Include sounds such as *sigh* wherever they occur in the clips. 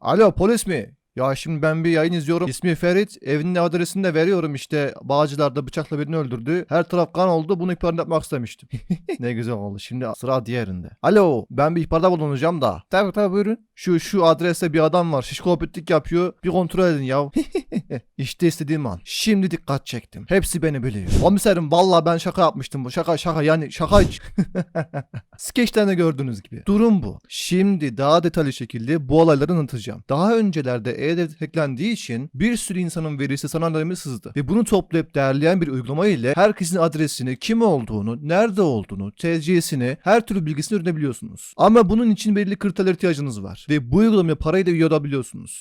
Alo polis mi? Ya şimdi ben bir yayın izliyorum. İsmi Ferit. Evinin adresini de veriyorum işte. Bağcılar'da bıçakla birini öldürdü. Her taraf kan oldu. Bunu ihbarını yapmak istemiştim. *laughs* ne güzel oldu. Şimdi sıra diğerinde. Alo ben bir ihbarda bulunacağım da. Tabii tabii buyurun. Şu şu adreste bir adam var. Şişko opetlik yapıyor. Bir kontrol edin ya. *laughs* işte istediğim an. Şimdi dikkat çektim. Hepsi beni biliyor. Komiserim vallahi ben şaka yapmıştım. Bu şaka şaka yani şaka. *laughs* Skeçten de gördüğünüz gibi. Durum bu. Şimdi daha detaylı şekilde bu olayları anlatacağım. Daha öncelerde e-devlet hacklendiği için bir sürü insanın verisi sanallarına sızdı. Ve bunu toplayıp değerleyen bir uygulama ile herkesin adresini, kim olduğunu, nerede olduğunu, TC'sini, her türlü bilgisini öğrenebiliyorsunuz. Ama bunun için belirli kriterlere ihtiyacınız var. Ve bu uygulamaya parayı da üye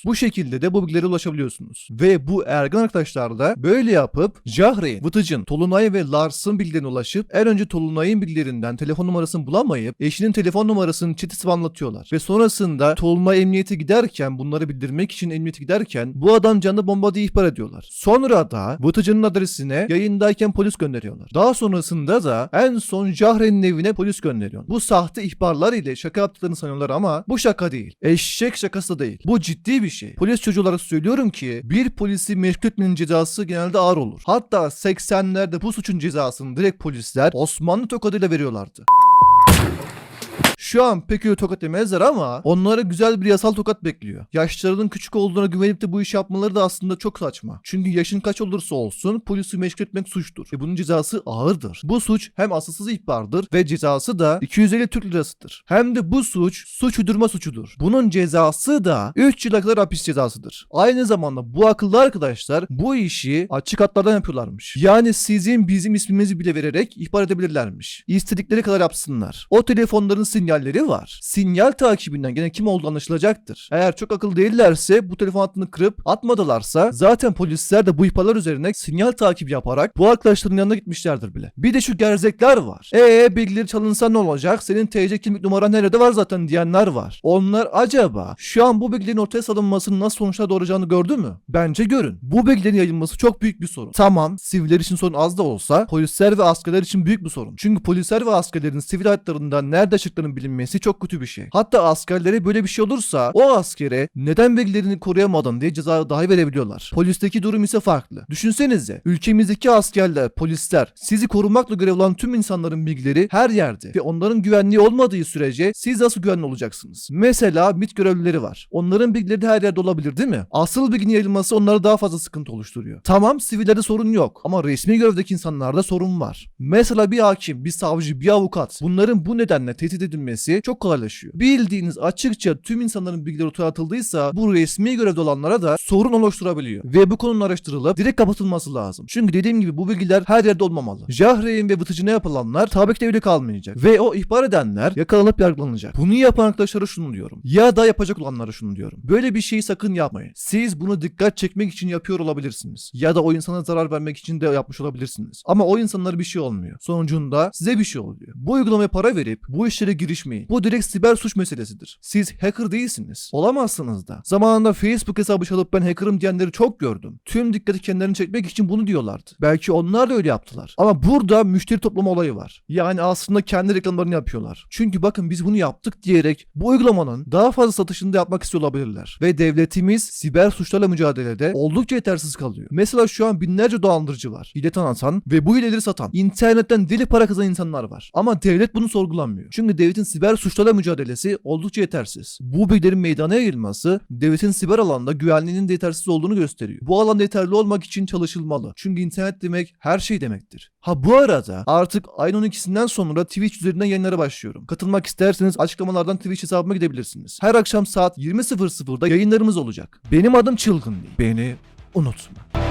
Bu şekilde de bu bilgilere ulaşabiliyorsunuz. Ve bu ergen arkadaşlar da böyle yapıp Jahre'in, Vıtıcın, Tolunay ve Lars'ın bilgilerine ulaşıp en önce Tolunay'ın bilgilerinden telefon numarasını bulamayıp eşinin telefon numarasını çetesi anlatıyorlar. Ve sonrasında Tolunay emniyete giderken bunları bildirmek için emniyete giderken bu adam canlı bomba diye ihbar ediyorlar. Sonra da Vıtıcı'nın adresine yayındayken polis gönderiyorlar. Daha sonrasında da en son Jahre'nin evine polis gönderiyor. Bu sahte ihbarlar ile şaka yaptıklarını sanıyorlar ama bu şaka değil. Eşek şakası değil. Bu ciddi bir şey. Polis çocuğu olarak söylüyorum ki bir polisi meşgul etmenin cezası genelde ağır olur. Hatta 80'lerde bu suçun cezasını direkt polisler Osmanlı tokadıyla veriyorlardı. Şu an pek öyle tokat yemezler ama onlara güzel bir yasal tokat bekliyor. Yaşlarının küçük olduğuna güvenip de bu işi yapmaları da aslında çok saçma. Çünkü yaşın kaç olursa olsun polisi meşgul etmek suçtur. Ve bunun cezası ağırdır. Bu suç hem asılsız ihbardır ve cezası da 250 Türk lirasıdır. Hem de bu suç suç uydurma suçudur. Bunun cezası da 3 yıla kadar hapis cezasıdır. Aynı zamanda bu akıllı arkadaşlar bu işi açık hatlardan yapıyorlarmış. Yani sizin bizim ismimizi bile vererek ihbar edebilirlermiş. İstedikleri kadar yapsınlar. O telefonların sinyalleri var. Sinyal takibinden gene kim olduğu anlaşılacaktır. Eğer çok akıllı değillerse bu telefon hattını kırıp atmadılarsa zaten polisler de bu ihbarlar üzerine sinyal takibi yaparak bu arkadaşların yanına gitmişlerdir bile. Bir de şu gerzekler var. Eee bilgileri çalınsa ne olacak? Senin TC kimlik numaran nerede var zaten diyenler var. Onlar acaba şu an bu bilgilerin ortaya salınmasının nasıl sonuçlar doğuracağını gördü mü? Bence görün. Bu bilgilerin yayılması çok büyük bir sorun. Tamam siviller için sorun az da olsa polisler ve askerler için büyük bir sorun. Çünkü polisler ve askerlerin sivil hayatlarından nerede çıktığının bilinmesi çok kötü bir şey. Hatta askerlere böyle bir şey olursa o askere neden bilgilerini koruyamadın diye ceza dahi verebiliyorlar. Polisteki durum ise farklı. Düşünsenize ülkemizdeki askerler, polisler sizi korumakla görev tüm insanların bilgileri her yerde ve onların güvenliği olmadığı sürece siz nasıl güvenli olacaksınız? Mesela MIT görevlileri var. Onların bilgileri de her yerde olabilir değil mi? Asıl bilginin yayılması onlara daha fazla sıkıntı oluşturuyor. Tamam sivillerde sorun yok ama resmi görevdeki insanlarda sorun var. Mesela bir hakim, bir savcı, bir avukat bunların bu nedenle tehdit edilmesi çok kolaylaşıyor. Bildiğiniz açıkça tüm insanların bilgileri ortaya atıldıysa bu resmi görevde olanlara da sorun oluşturabiliyor. Ve bu konunun araştırılıp direkt kapatılması lazım. Çünkü dediğim gibi bu bilgiler her yerde olmamalı. Jahreyn ve Vıtıcı'na yapılanlar tabii ki öyle kalmayacak. Ve o ihbar edenler yakalanıp yargılanacak. Bunu yapan arkadaşlara şunu diyorum. Ya da yapacak olanlara şunu diyorum. Böyle bir şeyi sakın yapmayın. Siz bunu dikkat çekmek için yapıyor olabilirsiniz. Ya da o insana zarar vermek için de yapmış olabilirsiniz. Ama o insanlara bir şey olmuyor. Sonucunda size bir şey oluyor. Bu uygulamaya para verip bu işlere girişmeyin. Bu direkt siber suç meselesidir. Siz hacker değilsiniz. Olamazsınız da. Zamanında Facebook hesabı çalıp ben hackerım diyenleri çok gördüm. Tüm dikkati kendilerini çekmek için bunu diyorlardı. Belki onlar da öyle yaptılar. Ama burada müşteri toplama olayı var. Yani aslında kendi reklamlarını yapıyorlar. Çünkü bakın biz bunu yaptık diyerek bu uygulamanın daha fazla satışını da yapmak istiyor olabilirler. Ve devletimiz siber suçlarla mücadelede oldukça yetersiz kalıyor. Mesela şu an binlerce dolandırıcı var. Hile tanıtan ve bu hileleri satan. internetten deli para kazanan insanlar var. Ama devlet bunu sorgulanmıyor. Çünkü devletin siber suçlarla mücadelesi oldukça yetersiz. Bu bilgilerin meydana yayılması devletin siber alanda güvenliğinin de yetersiz olduğunu gösteriyor. Bu alanda yeterli olmak için çalışılmalı. Çünkü internet demek her şey demektir. Ha bu arada artık ayın 12'sinden sonra Twitch üzerinden yayınlara başlıyorum. Katılmak isterseniz açıklamalardan Twitch hesabıma gidebilirsiniz. Her akşam saat 20.00'da yayınlarımız olacak. Benim adım Çılgın değil. Beni unutma.